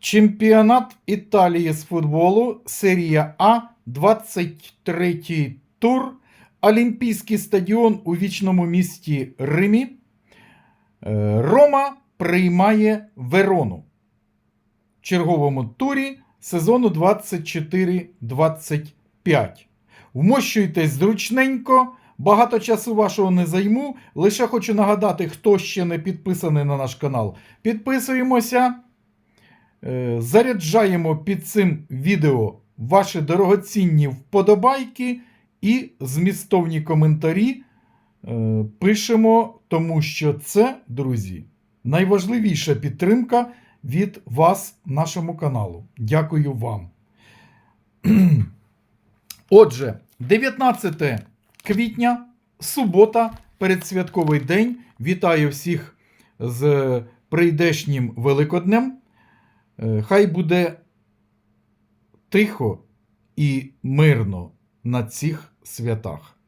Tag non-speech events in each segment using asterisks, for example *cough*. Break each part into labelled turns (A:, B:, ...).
A: Чемпіонат Італії з футболу, серія А, 23 тур, Олімпійський стадіон у вічному місті Римі. Е, Рома приймає Верону в черговому турі сезону 24-25. Вмощуйтесь зручненько, багато часу вашого не займу. Лише хочу нагадати, хто ще не підписаний на наш канал. Підписуємося. Е, Заряджаємо під цим відео ваші дорогоцінні вподобайки і змістовні коментарі. Е, Пишемо, тому що це, друзі, найважливіша підтримка від вас нашому каналу. Дякую вам. *clears throat* Отже, 19 квітня, субота, передсвятковий день. Вітаю всіх з прийдешнім Великоднем. Е, Хай буде тихо і мирно на цих святах.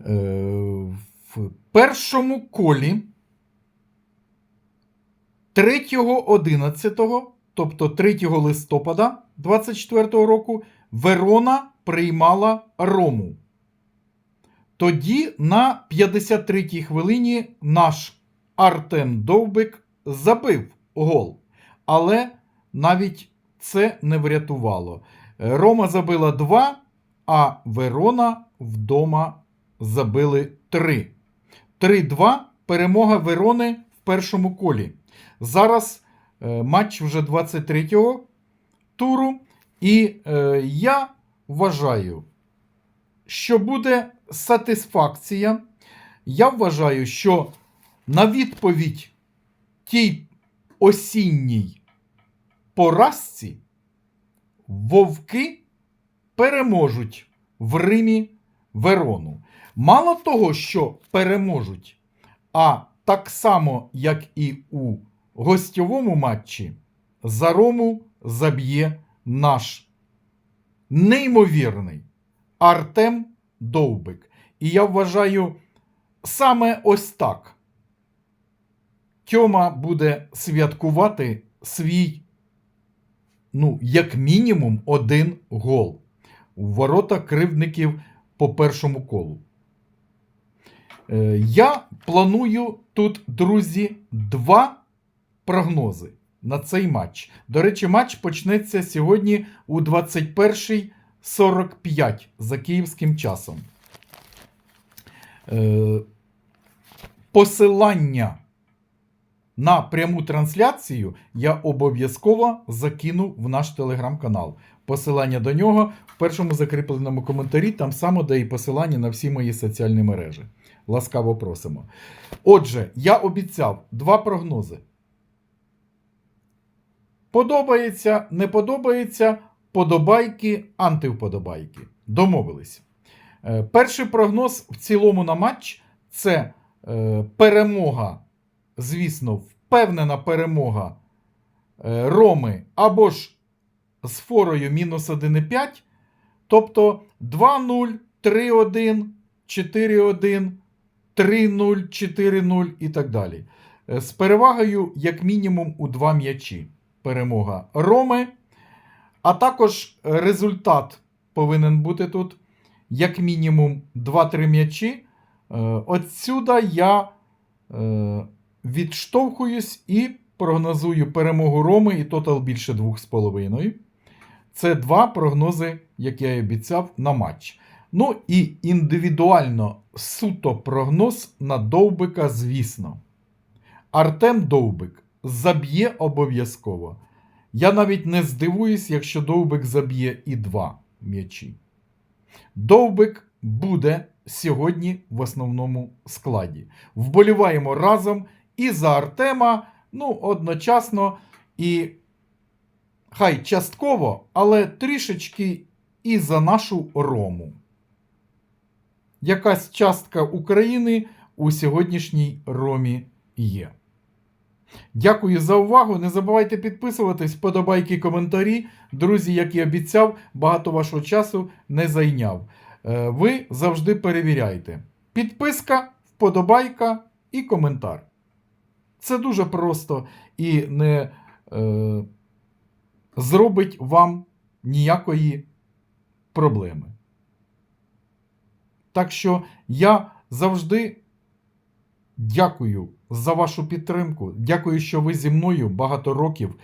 A: Е, В першому колі 3.11, тобто 3 листопада 24 року, Верона приймала Рому. Тоді на 53-й хвилині наш Артем Довбик забив гол. Але навіть це не врятувало. Рома забила 2, а Верона вдома забили 3. 3-2 перемога Верони в першому колі. Зараз е, матч вже 23-го туру. І е, я вважаю, що буде сатисфакція. Я вважаю, що на відповідь тій осінній поразці вовки переможуть в Римі Верону. Мало того, що переможуть, а так само, як і у гостьовому матчі, за Рому заб'є наш неймовірний Артем Довбик. І я вважаю, саме ось так. Тьома буде святкувати свій, ну, як мінімум, один гол у ворота кривдників по першому колу. Е, Я планую тут, друзі, два прогнози на цей матч. До речі, матч почнеться сьогодні у 21.45 за київським часом. Е, Посилання на пряму трансляцію я обов'язково закину в наш телеграм-канал. Посилання до нього в першому закріпленому коментарі, там само де і посилання на всі мої соціальні мережі. Ласкаво просимо. Отже, я обіцяв два прогнози. Подобається, не подобається, подобайки, антивподобайки. Домовились. Е, Перший прогноз в цілому на матч це е, перемога, звісно, впевнена перемога е, Роми або ж з форою мінус 1,5. Тобто 2-0, 3-1, 4-1, 3-0, 4-0 і так далі. Е, З перевагою, як мінімум, у два м'ячі. Перемога Роми. А також результат повинен бути тут, як мінімум, 2-3 м'ячі. Е, Отсюда я е, відштовхуюсь і прогнозую перемогу Роми і тотал більше 2,5. Це два прогнози, як я і обіцяв, на матч. Ну і індивідуально суто прогноз на Довбика, звісно. Артем Довбик заб'є обов'язково. Я навіть не здивуюсь, якщо Довбик заб'є і два м'ячі. Довбик буде сьогодні в основному складі. Вболіваємо разом і за Артема, ну, одночасно, і хай частково, але трішечки і за нашу Рому. Якась частка України у сьогоднішній Ромі є. Дякую за увагу. Не забувайте підписуватись, вподобайки, коментарі. Друзі, як і обіцяв, багато вашого часу не зайняв. Е, Ви завжди перевіряйте. Підписка, вподобайка і коментар. Це дуже просто і не е, зробить вам ніякої проблеми. Так що я завжди дякую за вашу підтримку. Дякую, що ви зі мною багато років.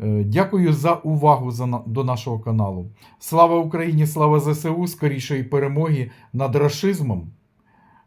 A: Е, Дякую за увагу до нашого каналу. Слава Україні, слава ЗСУ, скорішої перемоги над рашизмом.